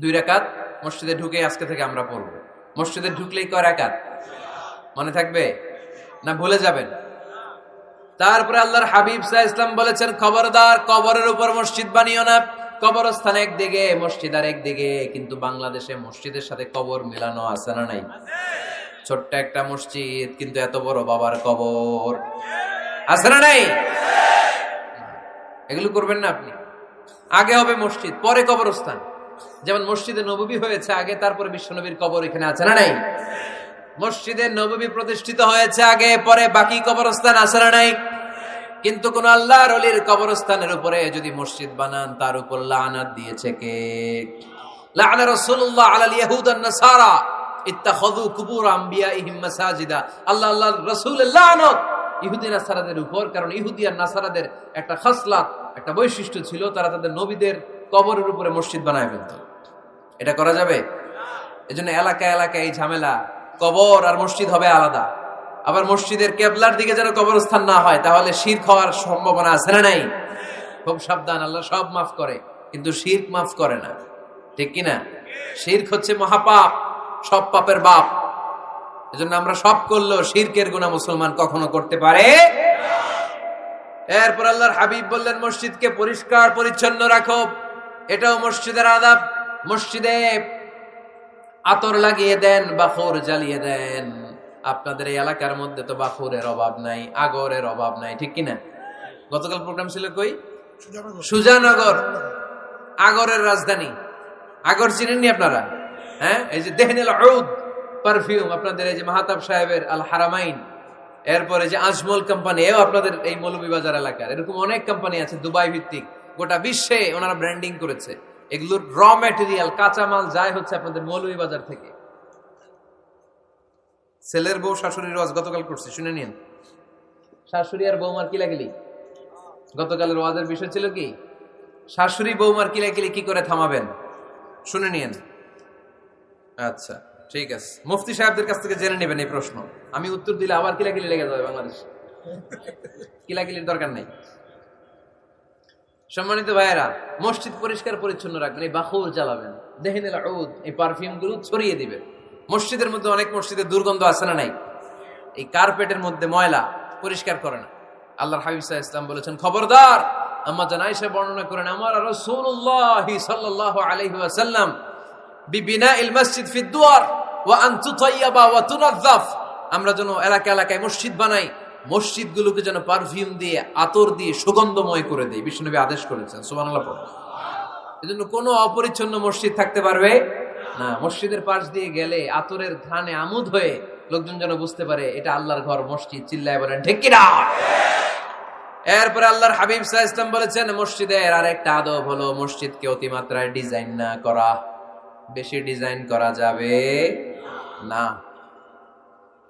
দুই রাকাত, মসজিদে ঢুকে আজকে থেকে আমরা পড়ব। মসজিদে ঢুকলেই কয় রাকাত? মনে থাকবে? না ভুলে যাবেন? তারপরে আল্লাহর হাবিব সাহা ইসলাম বলেছেন, খবরদার, কবরের উপর মসজিদ বানিও না। কবরস্থান একদিকে, মসজিদ আর একদিকে, কিন্তু বাংলাদেশে মসজিদের সাথে কবর মেলানো আছে না নাই? ছোট্ট একটা মসজিদ, কিন্তু এত বড় বাবার কবর। আছে না নাই? এগুলো করবেন না আপনি। আগে হবে মসজিদ, পরে কবরস্থান। যেমন মসজিদে নববী হয়েছে, আগে তারপরে বিশ্বনবীর কবর এখানে আছে না নাই? মসজিদে নববী প্রতিষ্ঠিত হয়েছে আগে, পরে বাকি কবরস্থান আছে না নাই? কিন্তু কোন আল্লাহর অলির কবরস্থানের উপরে যদি মসজিদ বানান, তার উপর লানাত দিয়েছে কে? আল্লাহ একটা বৈশিষ্ট্য ছিল, তারা তাদের নবীদের কবরের উপরে মসজিদ বানায় ফেলত। এটা করা যাবে? এজন্য এলাকা এলাকায় এই ঝামেলা। কবর আর মসজিদ হবে আলাদা। আবার মসজিদের কেবলার দিকে যেন কবরস্থান না হয়, তাহলে শির খাওয়ার সম্ভাবনা আছে না নাই? খুব সাবধান, আল্লাহ সব মাফ করে, কিন্তু শির মাফ করে না। ঠিক কিনা শির্ক হচ্ছে মহাপাপ, সব পাপের বাপ। এজন্য আমরা সব করল শিরকের গুণা মুসলমান কখনো করতে পারে এরপর আল্লাহর হাবিব বললেন, মসজিদকে পরিষ্কার, পরিচ্ছন্ন রাখো। এটাও মসজিদের আদাব মসজিদে আতর লাগিয়ে দেন বাখর জ্বালিয়ে দেন। আপনাদের এই এলাকার মধ্যে তো বাখরের অভাব নাই আগরের অভাব নাই ঠিক কিনা? গতকাল প্রোগ্রাম ছিল কই? সুজানগর। আগরের রাজধানী। আগর চিনেননি আপনারা? হ্যাঁ? এই যে দেহনেল ঔদ পারফিউম আপনাদের এই যে মাহাতাব সাহেবের আল হারামাইন। এরপরে যে আজমল কোম্পানি এও আপনাদের এই মৌলভীবাজার এলাকার। এরকম অনেক কোম্পানি আছে দুবাই ভিত্তিক গোটা বিশ্বে ওনারা ব্র্যান্ডিং করেছে। এগুলোর র ম্যাটেরিয়াল কাঁচামাল যায় হচ্ছে আপনাদের মৌলভী বাজার থেকে। ছেলের বউ শাশুড়ির ওয়াজ গতকাল করছি, শুনে নিন। শাশুড়ি আর বৌমার কিলাকিলি? গতকালের ওয়াজের বিষয় ছিল কি? শাশুড়ি বৌমার কিলাকিলি কি করে থামাবেন? শুনে নিন। আচ্ছা ঠিক আছে। মুফতি সাহেবদের কাছ থেকে জেনে নেবেন এই প্রশ্ন। আমি উত্তর দিলে আবার কিলাকিলি লেগে যাবে বাংলাদেশ। কিলাকিলির দরকার নেই। সম্মানিত ভাইয়েরা, মসজিদ পরিষ্কার পরিচ্ছন্ন রাখবেন, এই বাহুর জ্বালাবেন। দেখেন এই পারফিউমগুলো ছড়িয়ে দিবেন। মসজিদের মধ্যে অনেক মসজিদে দুর্গন্ধ আছে না নাই? এই কার্পেটের মধ্যে ময়লা পরিষ্কার করে না। আল্লাহর হাবিব সাহা ইসলাম বলেছেন, খবরদার! আম্মা জান আয়েশা বর্ণনা করেন, আমার রাসূলুল্লাহ সাল্লাল্লাহু আলাইহি ওয়াসাল্লাম বিবিনা ইল মসজিদ ফি দুয়ার, ওয়া আন তুতাইয়াবা ওয়া তুনাজ্জাফ। আমরা যেন এলাকা এলাকায় মসজিদ বানাই মসজিদগুলোকে যেন পারফিউম দিয়ে, আতর দিয়ে সুগন্ধময় করে দেয়। বিষ্ণুনবী আদেশ করেছেন, সুবহানাল্লাহ পড়ুন এজন্য কোনো অপরিচ্ছন্ন মসজিদ থাকতে পারবে না। মসজিদের পাশ দিয়ে গেলে আতরের ঘ্রাণে আমুদ হয়ে লোকজন যেন বুঝতে পারে, এটা আল্লাহর ঘর, মসজিদ, চিল্লায় বলেন, ঠিক কিনা? এরপরে আল্লাহর হাবিব সাহা ইসলাম বলেছেন, মসজিদের আর একটা আদব হলো মসজিদকে অতিমাত্রায় ডিজাইন না করা। বেশি ডিজাইন করা যাবে না।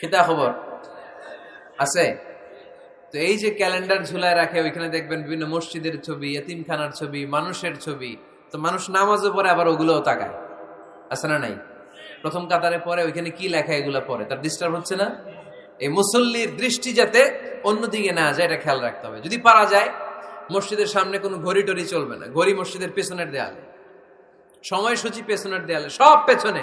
খিতা খবর? আছে? তো এই যে ক্যালেন্ডার ঝুলায় রাখে, ওইখানে দেখবেন বিভিন্ন মসজিদের ছবি, এতিমখানার ছবি, মানুষের ছবি। তো মানুষ নামাজও পরে আবার ওগুলোও তাকায়। আছে না নাই? প্রথম কাতারে পরে ওইখানে কি লেখা এগুলা পরে তার ডিস্টার্ব হচ্ছে না? এই মুসল্লির দৃষ্টি যাতে অন্যদিকে না যায়, এটা খেয়াল রাখতে হবে। যদি পারা যায়, মসজিদের সামনে কোনো ঘড়ি টড়ি চলবে না। ঘড়ি মসজিদের পেছনের দেয়ালে। সময়সূচি পেছনের দেয়ালে, সব পেছনে।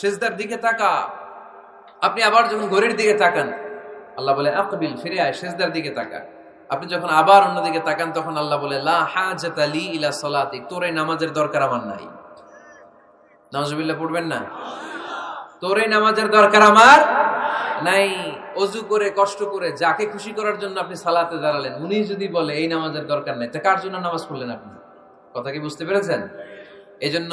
শেষদার দিকে তাকা। আপনি আবার যখন ঘড়ির দিকে তাকান, আল্লাহ বলে, আকবিল, ফিরে আয় শেষদার দিকে তাকা। আপনি যখন আবার অন্যদিকে তাকান, তখন আল্লাহ বলে, লা হাজাত ইলা তোর এই নামাজের দরকার আমার নাই। নজবিল্লাহ পড়বেন না? তোর এই নামাজের দরকার আমার নাই। অজু করে, কষ্ট করে, যাকে খুশি করার জন্য আপনি সালাতে দাঁড়ালেন, উনি যদি বলে, এই নামাজের দরকার নাই, তা কার জন্য নামাজ পড়লেন আপনি? কথা কি বুঝতে পেরেছেন? এই জন্য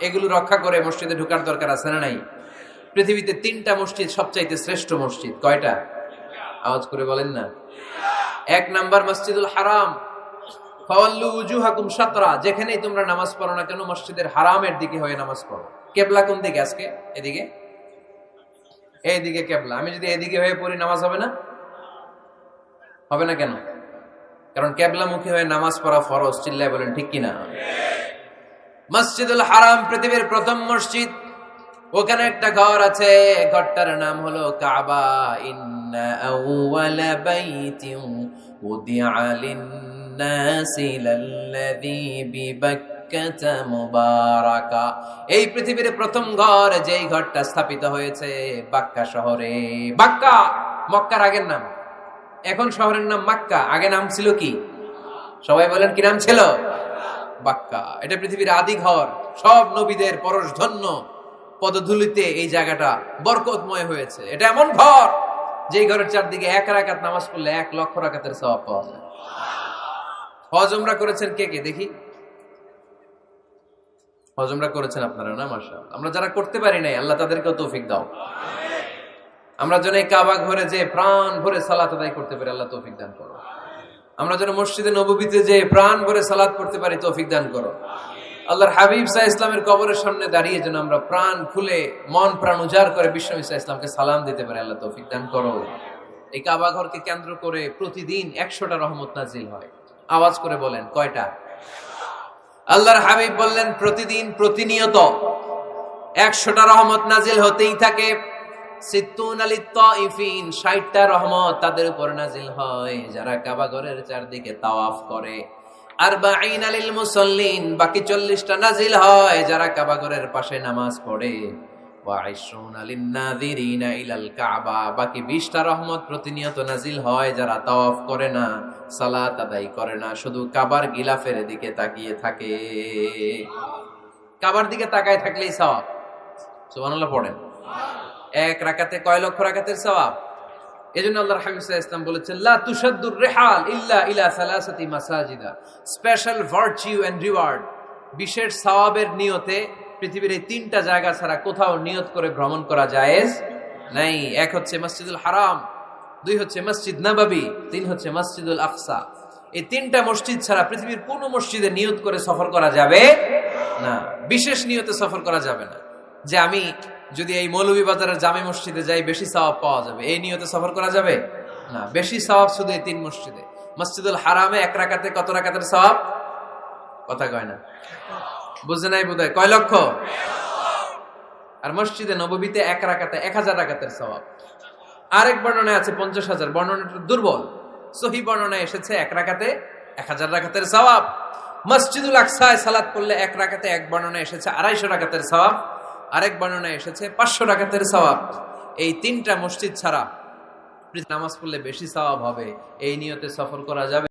এগুলো রক্ষা করে মসজিদে ঢোকার দরকার আছে না নাই? পৃথিবীতে তিনটা মসজিদ সবচাইতে শ্রেষ্ঠ মসজিদ, কয়টা? আওয়াজ করে বলেন না। এক নাম্বার মসজিদুল হারাম। যেখানেই তোমরা নামাজ পড়ো না কেন, মসজিদের হারামের দিকে হয়ে নামাজ পড়ো। কেবলা কোন দিকে আজকে? এদিকে? এইদিকে কেবলা। আমি যদি এদিকে হয়ে পড়ি, নামাজ হবে না? হবে না কেন? কারণ কেবলামুখী হয়ে নামাজ পড়া ফরজ, চিল্লায় বলেন ঠিক কিনা? মসজিদুল হারাম, পৃথিবীর প্রথম মসজিদ। ওখানে একটা ঘর আছে, ঘরটার নাম হলো কাবা। ইন্না এই পৃথিবীর প্রথম ঘর, যেই ঘরটা স্থাপিত হয়েছে বাক্কা শহরে। বাক্কা! মক্কার আগের নাম। এখন শহরের নাম মাক্কা। আগে নাম ছিল কি? সবাই বলেন কি নাম ছিল? বাক্কা। এটা পৃথিবীর আদি ঘর। সব নবীদের পরশ ধন্য পদধূলিতে এই জায়গাটা বরকতময় হয়েছে। এটা এমন ঘর যে ঘরের চারদিকে এক রাকাত নামাজ পড়লে এক লক্ষ রাকাতের স্বভাব পাওয়া যায়। হজমরা করেছেন কে কে? দেখি। হজমরা করেছেন আপনারা না? মাসা আমরা যারা করতে পারি নাই, আল্লাহ তাদেরকেও তৌফিক দাও। আমরা যেন এই কাবা ঘরে যে প্রাণ ভরে সালাত আদায় করতে পারি, আল্লাহ তৌফিক দান করো আমরা যেন মসজিদে নবীতে যে প্রাণ ভরে সালাদ পড়তে পারি, তৌফিক দান করো। আল্লাহর হাবিব সাহ ইসলামের কবরের সামনে দাঁড়িয়ে যেন আমরা প্রাণ খুলে, মন প্রাণ উজাড় করে বিশ্ব ইসা ইসলামকে সালাম দিতে পারি, আল্লাহ তৌফিক দান করো। এই কাবা ঘরকে কেন্দ্র করে প্রতিদিন একশোটা রহমত নাজিল হয়। আওয়াজ করে বলেন, কয়টা? আল্লাহর হাবিব বললেন, প্রতিদিন প্রতিনিয়ত একশোটা রহমত নাজিল হতেই থাকে। রহমত যারা কাবা ঘরের চারদিকে তাওয়াফ করে। নাজিল হয় যারা কাবা ঘরের পাশে নামাজ পড়ে। বাকি 20টা রহমত প্রতিনিয়ত নাজিল হয় যারা তাওয়াফ করে না, সালাত আদায় করে না, শুধু কাবার গিলাফের দিকে তাকিয়ে থাকে। কাবার দিকে তাকায় থাকলেই সওয়াব। সুবহানাল্লাহ, পড়েন। এক রাকাতে কয় লক্ষ রাকাতের সওয়াব? এজন্য আল্লাহর হাবিব ওয়াসাল্লাম বলেছেন, লা তুশাদ্দুর রিহাল ইল্লা ইলা সালাসাতি মাসাজিদা। স্পেশাল ভার্চু এন্ড রিওয়ার্ড বিশেষ সওয়াবের নিয়তে পৃথিবীর এই তিনটা জায়গা ছাড়া কোথাও নিয়ত করে ভ্রমণ করা জায়েজ নাই। এক হচ্ছে মসজিদুল হারাম, দুই হচ্ছে মসজিদ নাবাবি, তিন হচ্ছে মসজিদুল আকসা। এই তিনটা মসজিদ ছাড়া পৃথিবীর কোনো মসজিদে নিয়ত করে সফর করা যাবে না। বিশেষ নিয়তে সফর করা যাবে না। যে আমি যদি এই মৌলভী বাজারের জামে মসজিদে যাই, বেশি সওয়াব পাওয়া যাবে। এই নিয়তে সফর করা যাবে? না, বেশি সওয়াব শুধু এই তিন মসজিদে। মসজিদুল হারামে এক রাকাতে কত রাকাতের সওয়াব? কথা কয় না। বুঝে নাই বোধ কয় লক্ষ? আর মসজিদে নববীতে এক রাকাতে এক হাজার রাকাতের সওয়াব। আরেক বর্ণনায় আছে পঞ্চাশ হাজার। বর্ণনাটা দুর্বল। সহি বর্ণনায় এসেছে এক রাকাতে এক হাজার রাকাতের সওয়াব। মসজিদুল আকসায় সালাত করলে এক রাকাতে এক বর্ণনা এসেছে আড়াইশো রাকাতের সওয়াব। আরেক বর্ণনায় এসেছে, পাঁচশো ডাকাতের সওয়াব। এই তিনটা মসজিদ ছাড়া নামাজ পড়লে বেশি সওয়াব হবে। এই নিয়তে সফর করা যাবে।